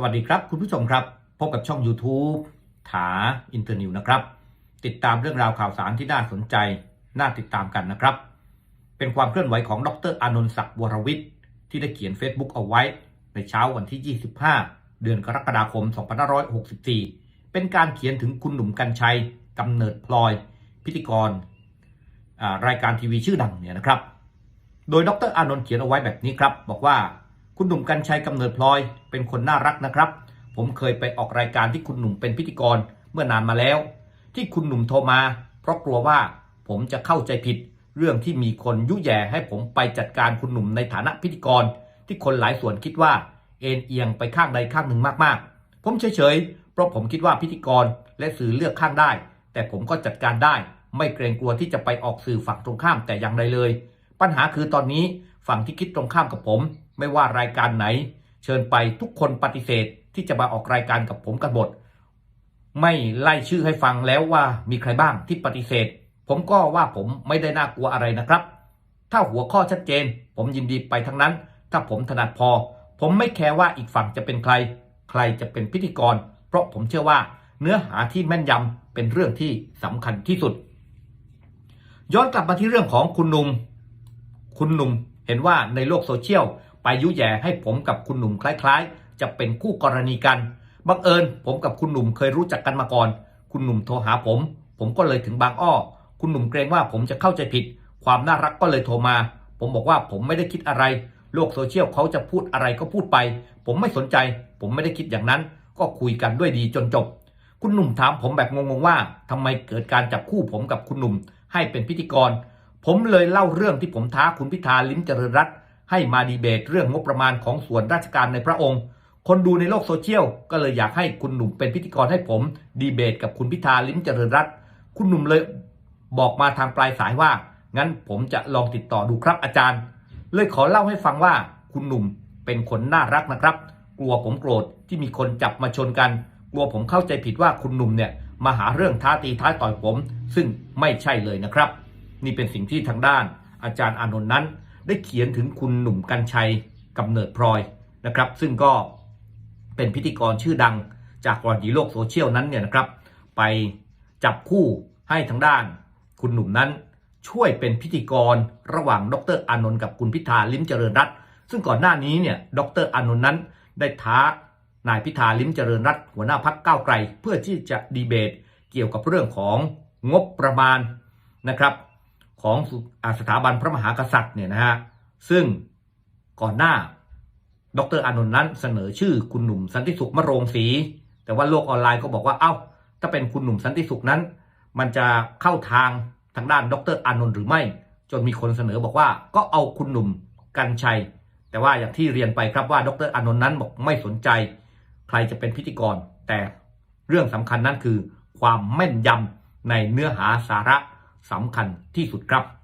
สวัสดีครับคุณผู้ชมครับ พบกับช่อง YouTube ถาอินเตอร์นิวนะครับ ติดตามเรื่องราวข่าวสารที่น่าสนใจ น่าติดตามกันนะครับ เป็นความเคลื่อนไหวของดรอานนท์ศักดิ์วรวิทย์ ที่ได้เขียน Facebook เอาไว้ ในเช้าวันที่ 25 เดือนกรกฎาคม 2564 เป็นการเขียนถึงคุณหนุ่มกัญชัยกำเนิดพลอย พิธีกรอ่ารายการทีวีชื่อดังเนี่ยนะครับ โดยดรอานนท์เขียนเอาไว้แบบนี้ครับ บอกว่า คุณหนุ่มกัญชัยกำเนิดพลอย เป็นคนน่ารักนะครับ ผมเคยไปออกรายการที่คุณหนุ่มเป็นพิธีกรเมื่อนานมาแล้ว ที่คุณหนุ่มโทรมา เพราะกลัวว่าผมจะเข้าใจผิด เรื่องที่มีคนยุแย่ให้ผมไปจัดการคุณหนุ่มในฐานะพิธีกร ที่คนหลายส่วนคิดว่า เอ็นเอียงไปข้างใดข้างหนึ่งมากๆ ผมเฉยๆ เพราะผมคิดว่าพิธีกรและสื่อเลือกข้างได้ แต่ผมก็จัดการได้ ไม่เกรงกลัวที่จะไปออกสื่อฝั่งตรงข้ามแต่อย่างใดเลย ปัญหาคือตอนนี้ฝั่งที่คิดตรงข้ามกับผม ไม่ว่ารายการไหน เชิญไปทุกคนปฏิเสธที่จะมาออกรายการกับผมกันหมดไม่ไล่ชื่อให้ฟังแล้วว่ามีใครบ้างที่ปฏิเสธ ผมก็ว่าผมไม่ได้น่ากลัวอะไรนะครับ ถ้าหัวข้อชัดเจน ผมยินดีไปทั้งนั้น ถ้าผมถนัดพอ ผมไม่แคร์ว่าอีกฝั่งจะเป็นใคร ใครจะเป็นพิธีกร เพราะผมเชื่อว่าเนื้อหาที่แม่นยำเป็นเรื่องที่สำคัญที่สุด ย้อนกลับมาที่เรื่องของคุณหนุ่ม คุณหนุ่มเห็นว่าในโลกโซเชียล ไปยุแย่ให้ผมกับคุณหนุ่มคล้ายๆ จะเป็นคู่กรณีกันบังเอิญผมกับคุณหนุ่มเคยรู้จักกันมาก่อน คุณหนุ่มโทรหาผม ผมก็เลยถึงบางอ้อ คุณหนุ่มเกรงว่าผมจะเข้าใจผิด ความน่ารักก็เลยโทรมา ผมบอกว่าผมไม่ได้คิดอะไร โลกโซเชียลเขาจะพูดอะไรก็พูดไป ผมไม่สนใจ ผมไม่ได้คิดอย่างนั้น ก็คุยกันด้วยดีจนจบ คุณหนุ่มถามผมแบบงงๆว่าทำไมเกิดการจับคู่ผมกับคุณหนุ่มให้เป็นพิธีกร ผมเลยเล่าเรื่องที่ผมท้าคุณพิธาลิ้มเจริญรัตน์ ให้มาดีเบตเรื่องงบประมาณของส่วนราชการในพระองค์ คนดูในโลกโซเชียลก็เลยอยากให้คุณหนุ่มเป็นพิธีกรให้ผม ดีเบตกับคุณพิธาลิ้มเจริญรัตน์คุณหนุ่มเลยบอกมาทางปลายสายว่า งั้นผมจะลองติดต่อดูครับอาจารย์ เลยขอเล่าให้ฟังว่าคุณหนุ่มเป็นคนน่ารักนะครับ กลัวผมโกรธที่มีคนจับมาชนกัน กลัวผมเข้าใจผิดว่าคุณหนุ่มเนี่ยมาหาเรื่องท้าตีท้าต่อยผม ซึ่งไม่ใช่เลยนะครับ นี่เป็นสิ่งที่ทางด้าน อาจารย์อานนท์นั้น ได้เขียนถึงคุณหนุ่มกัญชัยกำเนิดพลอยนะครับ ซึ่งก็เป็นพิธีกรชื่อดังจากกรณีโลกโซเชียลนั้นเนี่ยนะครับ ไปจับคู่ให้ทางด้าน คุณหนุ่มนั้นช่วยเป็นพิธีกรระหว่างดรอานนท์กับคุณพิธาลิ้มเจริญรัตน์ซึ่งก่อนหน้านี้เนี่ยดรอานนท์นั้นได้ท้านายพิธาลิ้มเจริญรัตน์หัวหน้าพักก้าวไกล เพื่อที่จะดีเบตเกี่ยวกับเรื่องของงบประมาณนะครับ ของสถาบันพระมหากษัตริย์เนี่ยนะฮะซึ่งก่อนหน้าดรอานนท์นั้นเสนอชื่อคุณหนุ่มสันติสุขมะโรงศรีแต่ว่าโลกออนไลน์ก็บอกว่าเอ้า ถ้าเป็นคุณหนุ่มสันติสุขนั้น มันจะเข้าทางทางด้านดรอานนท์หรือไม่ จนมีคนเสนอบอกว่าก็เอาคุณหนุ่มกัญชัย แต่ว่าอย่างที่เรียนไปครับว่าดรอานนท์นั้นบอกไม่สนใจ ใครจะเป็นพิธีกร แต่เรื่องสำคัญนั้นคือ ความแม่นยำในเนื้อหาสาระ สำคัญที่สุดครับ